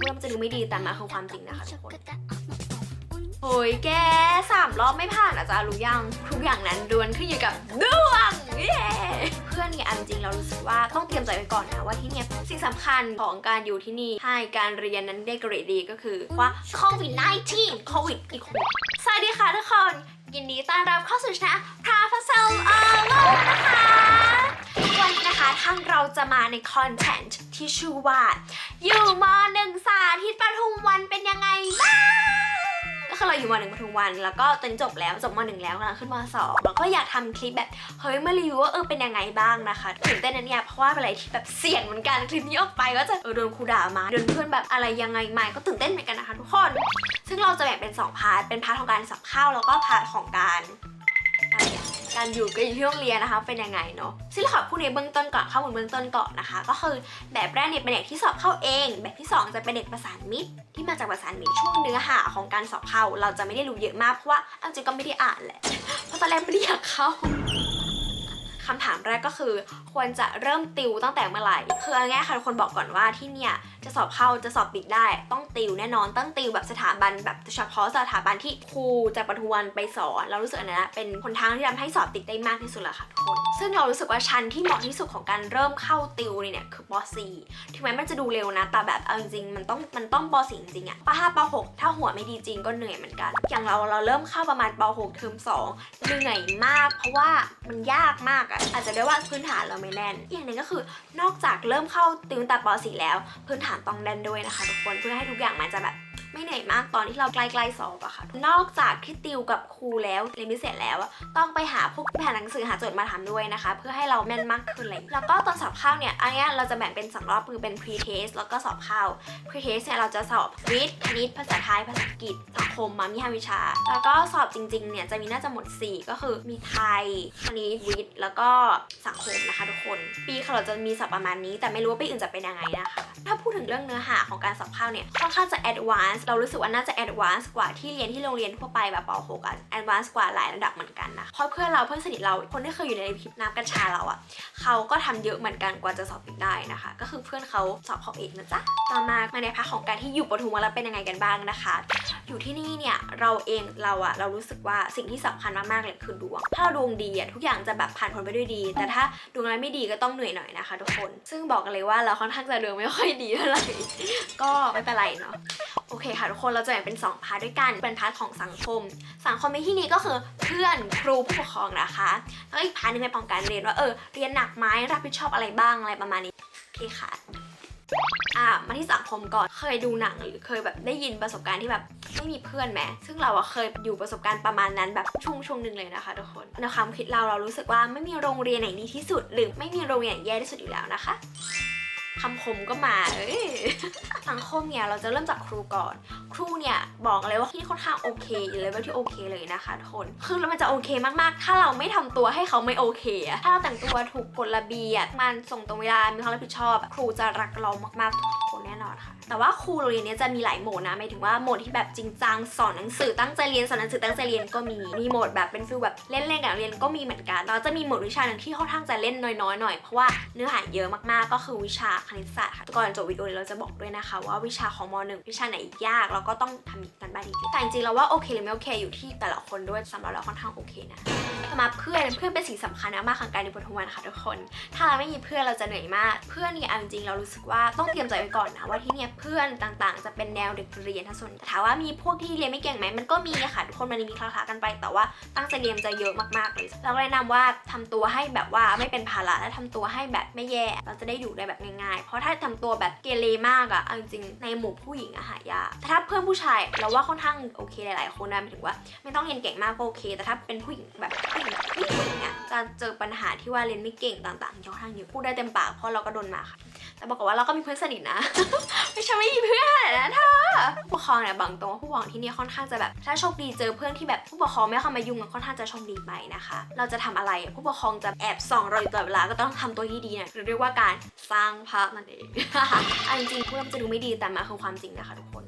เริ่มจะดูไม่ดีแต่มาคือความจริงนะคะทุกคนโอ้ยแกสามรอบไม่ผ่านอาจารย์รู้ยังทุกอย่างนั้นดวนขึ้นอยู่กับดวงเย้เพื่อนเนี่ยอันจริงเรารู้สึกว่าต้องเตรียมใจไว้ก่อนนะว่าที่เนี่ยสิ่งสำคัญของการอยู่ที่นี่ให้การเรียนนั้นได้เกรดดีก็คือว่าโควิด -19 โควิดอีกควิดสวัสดีค่ะทุกคน ยินดีต้อนรับเข้าสู่ชนะพาฟาเซลออโลนะคะวันนี้นะคะ ทางเราจะมาในคอนเทนต์ที่ชื่อว่า อยู่มหนึ่งสาธิตปทุมวันเป็นยังไงบ้างก็คือเราอยู่มหนึ่งปทุมวัน แล้วก็ตอนจบแล้วจบมหนึ่งแล้วกำลังขึ้นมสองแล้วก็อยากทำคลิปแบบเฮ้ยมารีวิวว่าเออเป็นยังไงบ้างนะคะตื่นเต้นนะเนี่ยเพราะว่าเป็นอะไรที่แบบเสี่ยงเหมือนกันคลิปนี้ออกไปก็จะเออโดนครูด่ามาโดนเพื่อนแบบอะไรยังไงมาก็ตื่นเต้นเหมือนกันนะคะทุกคน ซึ่งเราจะแบ่งเป็น 2 พาร์ทเป็นพาร์ทของการสอบข้าวแล้วก็พาร์ทของการ การอยู่ก็อยู่ที่โรงเรียนนะคะ เป็นยังไงเนาะซึ่งขอพูดในเบื้องต้นก่อนข้อมูลเบื้องต้นก่อนนะคะ ก็คือแบบแรกเนี่ยเป็นเด็กที่สอบเข้าเอง แบบที่ 2 จะเป็นเด็กประสานมิตร ที่มาจากประสานมิตรช่วงเนื้อหาของการสอบเข้า เราจะไม่ได้รู้เยอะมากเพราะว่าเอาจริงก็ไม่ได้อ่านแหละเพราะตอนแรกไม่ได้อยากเข้า คำถามแรกก็คือ ควรจะเริ่มติวตั้งแต่เมื่อไหร่ คือเอาง่ายค่ะทุกคนบอกก่อนว่าที่เนี่ยจะสอบเข้าจะสอบปิดได้ ต้องติวแน่นอนต้องติวแบบสถาบันแบบเฉพาะสถาบันที่ครูจากปทุมวันไปสอนเรารู้สึกอันนั้นนะเป็นหนทางที่ทำให้สอบติดได้มากที่สุดแหละค่ะทุกคน ซึ่งเรารู้สึกว่าชั้นที่เหมาะที่สุดของการเริ่มเข้าติวเนี่ยคือป .4 ถึงแม้มันจะดูเร็วนะแต่แบบเอาจริงมันต้องมันต้องป .4 จริงอะป .5 ป .6 ถ้าหัวไม่ดีจริงก็เหนื่อยเหมือนกัน อย่างเราเราเริ่มเข้าประมาณป .6 เทอม2เหนื่อยมาก เพราะว่ามันยากมากอะอาจจะด้วยว่าพื้นฐานเราไม่แน่นอีกอย่างหนึ่งก็คือนอกจากเริ่มเข้าติวตั้งแต่ป .4 แล้ว พื้นฐานต้องแน่นด้วยนะคะทุกคนเพื่อให้ทุกอย่างมันจะแบบ ไม่เหนื่อยมากตอนที่เราใกล้ๆสอบอะค่ะ นอกจากที่ติวกับครูแล้วเรียนพิเศษแล้วต้องไปหาพวกแผ่นหนังสือหาโจทย์มาทำด้วยนะคะ เพื่อให้เราแม่นมากขึ้นเลยแล้วก็ตอนสอบเข้าเนี่ยอันเนี้ยเราจะแบ่งเป็นสองรอบคือเป็น pre test แล้วก็สอบเข้า pre test เนี่ยเราจะสอบวิทย์คณิตภาษาไทยภาษาอังกฤษสังคมมามีห้าวิชา แล้วก็สอบจริงๆเนี่ยจะมีน่าจะหมด 4 ก็คือมีไทยคณิตวิทย์แล้วก็สังคมนะคะทุกคน ปีเราจะมีสอบประมาณนี้ แต่ไม่รู้ว่าปีอื่นจะเป็นยังไงนะคะ ถ้าพูดถึงเรื่องเนื้อหาของการสอบเข้าเนี่ยค่อนข้างจะ advanced เรารู้สึกว่าน่าจะ advanced กว่าที่เรียนที่โรงเรียนทั่วไปแบบป .6 อะ advanced กว่าหลายระดับเหมือนกันนะเพราะเพื่อนเราเพื่อนสนิทเราคนที่เคยอยู่ในคลิปน้ำกัญชาเราอะเขาก็ทำเยอะเหมือนกันกว่าจะสอบติดได้นะคะ ก็คือเพื่อนเขาสอบเขาเองนะจ๊ะต่อมามาในพาร์ทของการที่อยู่ปทุมวันแล้วเป็นยังไงกันบ้างนะคะ อยู่ที่นี่เนี่ยเราเองเราอะเรารู้สึกว่าสิ่งที่สำคัญมากๆเลยคือดวง ถ้าเราดวงดีอะทุกอย่างจะแบบผ่านพ้นไปด้วยดี แต่ถ้าดวงอะไรไม่ดีก็ต้องเหนื่อยหน่อยนะคะ ทุกคน ซึ่งบอกกันเลยว่าเราค่อนข้างจะดวงไม่ค่อยดีเท่าไหร่ก็ไม่เป็นไรเนาะ โอเคค่ะทุกคนเราจะแบ่งเป็นสองพาร์ทด้วยกัน เป็นพาร์ทของสังคม สังคมในที่นี้ก็คือเพื่อนครูผู้ปกครองนะคะ แล้วก็อีกพาร์ทหนึงเป็นของการเรียนว่าเออเรียนหนักไหมรับผิดชอบอะไรบ้างอะไรประมาณนี้โอเคค่ะอะมาที่สังคมก่อนเคยดูหนังหรือเคยแบบได้ยินประสบการณ์ที่แบบไม่มีเพื่อนไหมซึ่งเราอะเคยอยู่ประสบการณ์ประมาณนั้นแบบช่วงช่วงหนึ่งเลยนะคะทุกคนในความคิดเราเรารู้สึกว่าไม่มีโรงเรียนไหนดีที่สุด หรือไม่มีโรงเรียนแย่ที่สุดอยู่แล้วนะคะ คำคมก็มาสังคมเนี่ยเราจะเริ่มจากครูก่อน ครูเนี่ยบอกเลยว่าที่ค่อนข้างโอเคอยู่เลยว่าที่โอเคเลยนะคะทุกคนคือแล้วมันจะโอเคมากๆ ถ้าเราไม่ทำตัวให้เขาไม่โอเคอะถ้าเราแต่งตัวถูกกฎระเบียบมันส่งตรงเวลามีความรับผิดชอบ ครูจะรักเรามากๆทุกคนแน่นอนค่ะแต่ว่าครูโรงเรียนเนี้ยจะมีหลายโหมดนะหมายถึงว่าโหมดที่แบบจริงจังสอนหนังสือตั้งใจเรียนสอนหนังสือตั้งใจเรียนก็มีมีโหมดแบบเป็นฟิลแบบเล่นๆกับนักเรียนก็มีเหมือนกันแล้วจะมีโหมดวิชาหนึ่งที่ค่อนข้างจะเล่นน้อยๆหน่อยเพราะว่าเนื้อหาเยอะมากๆก็คือวิชาคณิตศาสตร์ค่ะ ก่อนจบวิดีโอนี้เราจะบอกด้วยนะคะ ว่าวิชาของม .1 วิชาไหนยากเราก็ต้องทำกันบ้านจริงๆแต่จริงๆแล้วว่าโอเคหรือไม่โอเคอยู่ที่แต่ละคนด้วยสำหรับเราค่อนข้างโอเคนะต่อมาเพื่อนเพื่อนเป็นสิ่งสำคัญมากของการเรียนปทุมวันค่ะทุกคน ถ้าเราไม่มีเพื่อนเราจะเหนื่อยมาก เพื่อนเนี่ยจริงๆเรารู้สึกว่าต้องเตรียมใจไว้ก่อนนะว่าที่เนี่ยเพื่อนต่างๆ จะเป็นแนวเด็กเรียนทั้งส่วนแต่ถามว่ามีพวกที่เรียนไม่เก่งไหมมันก็มีค่ะทุกคนมันมีคลาๆกันไป แต่ว่าตั้งใจเรียนจะเยอะมากๆเลยเราก็แนะนำว่าทำตัวให้แบบว่าไม่เป็นภาระและทำตัวให้แบบไม่แย่ เราจะได้อยู่ได้แบบง่ายเพราะถ้าทำตัวแบบเกเรมากอะเอาจริงๆในหมู่ผู้หญิงอะหายากแต่ถ้าเพื่อนผู้ชายเราว่าค่อนข้างโอเคหลาย ๆ คนนะหมายถึงว่า ไม่ต้องเรียนเก่งมากก็โอเค แต่ถ้าเป็นผู้หญิงแบบผู้หญิงผู้หญิงอะจะเจอปัญหาที่ว่าเรียนไม่เก่งต่างๆค่อนข้างเยอะพูดได้เต็มปากเพราะเราก็โดนมาค่ะ แต่บอกว่าเราก็มีเพื่อนสนิทนะ ไม่ใช่ไม่มีเพื่อนนะเธอผู้ปกครองเนี่ยบางตรงว่าผู้ปกครองที่นี่ค่อนข้างจะแบบ ถ้าโชคดีเจอเพื่อนที่แบบผู้ปกครองไม่เข้ามายุ่งก็ค่อนข้างจะโชคดีไปนะคะ เราจะทำอะไรผู้ปกครองจะแอบส่องเราอยู่ตลอดเวลาก็ต้องทำตัวที่ดีเนี่ยหรือเรียกว่าการสร้างภาพนั่นเองอันจริงๆพูดแล้วมันจะดูไม่ดีแต่มาคือความจริงนะคะทุกคน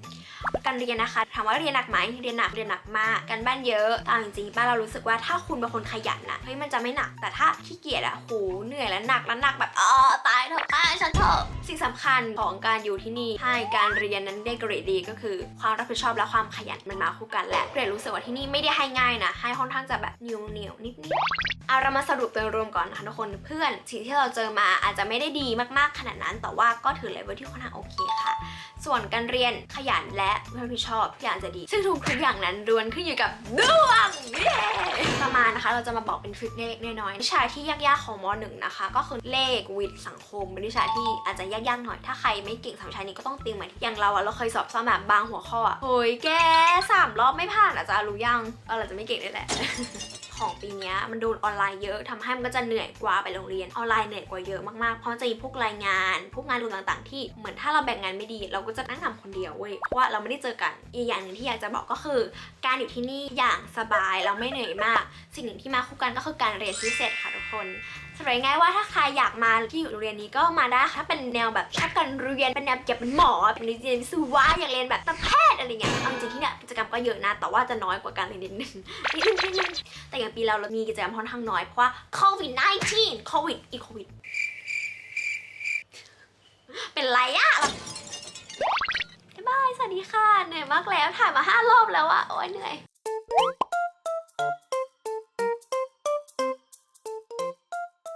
การเรียนนะคะถามว่าเรียนหนักไหมเรียนหนักเรียนหนักมากการบ้านเยอะแต่จริงๆป้าเรารู้สึกว่าถ้าคุณเป็นคนขยันนะเฮ้ยมันจะไม่หนักแต่ถ้าขี้เกียจอะโหเหนื่อยแล้วหนักแล้วหนักแบบอ๋อตายเถอะป้าฉันเถอะสิ่งสิ่งสำคัญของการอยู่ที่นี่ให้การเรียนนั้นได้เกรดดีก็คือ ความรับผิดชอบและความขยันมันมาคู่กันแหละเกรดรู้สึกว่าที่นี่ไม่ได้ให้ง่ายนะ ให้ค่อนข้างจะแบบเหนียวเหนียวนิดนิดเอาเรามาสรุปโดยรวมก่อนนะคะทุกคนเพื่อนสิ่งที่เราเจอมาอาจจะไม่ได้ดีมากๆขนาดนั้น แต่ว่าก็ถือเลเวลที่ค่อนข้างโอเคค่ะ ส่วนการเรียนขยันและรับผิดชอบกอย่างจะดี ซึ่งทุกทุกอย่างนั้นล้วนขึ้นอยู่กับดวงประมาณนะคะ เราจะมาบอกเป็นทริคเล็กน้อยๆวิชาที่ยากๆของม .1 นะคะ ก็คือเลขวิทย์สังคมเป็นวิชาที่อาจจะยากๆหน่อย ถ้าใครไม่เก่งสามชั้นนี้ก็ต้องเตรียมมาอย่างเราอะเราเคยสอบซ้ำแบบบางหัวข้ออะเฮ้ยแกสามรอบไม่ผ่านอาจารย์รู้ยังเออเราจะไม่เก่งได้แหละ ของปีนี้มันโดนออนไลน์เยอะทำให้มันก็จะเหนื่อยกว่าไปโรงเรียนออนไลน์เหนื่อยกว่าเยอะมากๆเพราะมันจะมีพวกรายงาน พวกงานด่วนต่างๆ ที่เหมือนถ้าเราแบ่งงานไม่ดี เราก็จะนั่งทำคนเดียวเว้ยเพราะว่าเราไม่ได้เจอกันอีกอย่างหนึ่งที่อยากจะบอกก็คือ การอยู่ที่นี่อย่างสบายเราไม่เหนื่อยมาก สิ่งหนึ่งที่มาคู่กันก็คือการเรียนพิเศษค่ะทุกคนสรุปง่ายว่าถ้าใครอยากมาที่อยู่โรงเรียนนี้ก็มาได้ถ้าเป็นแนวแบบชอบการเรียนเป็นแนวอยากเป็นหมอเป็นเรียนวิศวะอยากเรียนแบบแพทย์อะไรเงี้ยเอาจริงๆที่เนี่ยกิจกรรมก็เยอะนะแต่ว่าจะน้อยกว่าการเรียนนิดนึงนิดนึงนิดนึงแต่อย่างปีเราเรามีกิจกรรมค่อนข้างน้อย เพราะว่าโควิด -19 โควิดอีโควิด เป็นไรอะบ๊ายบาย สวัสดีค่ะ เหนื่อยมากแล้ว ถ่ายมาห้ารอบแล้วอะโอ้ยเหนื่อย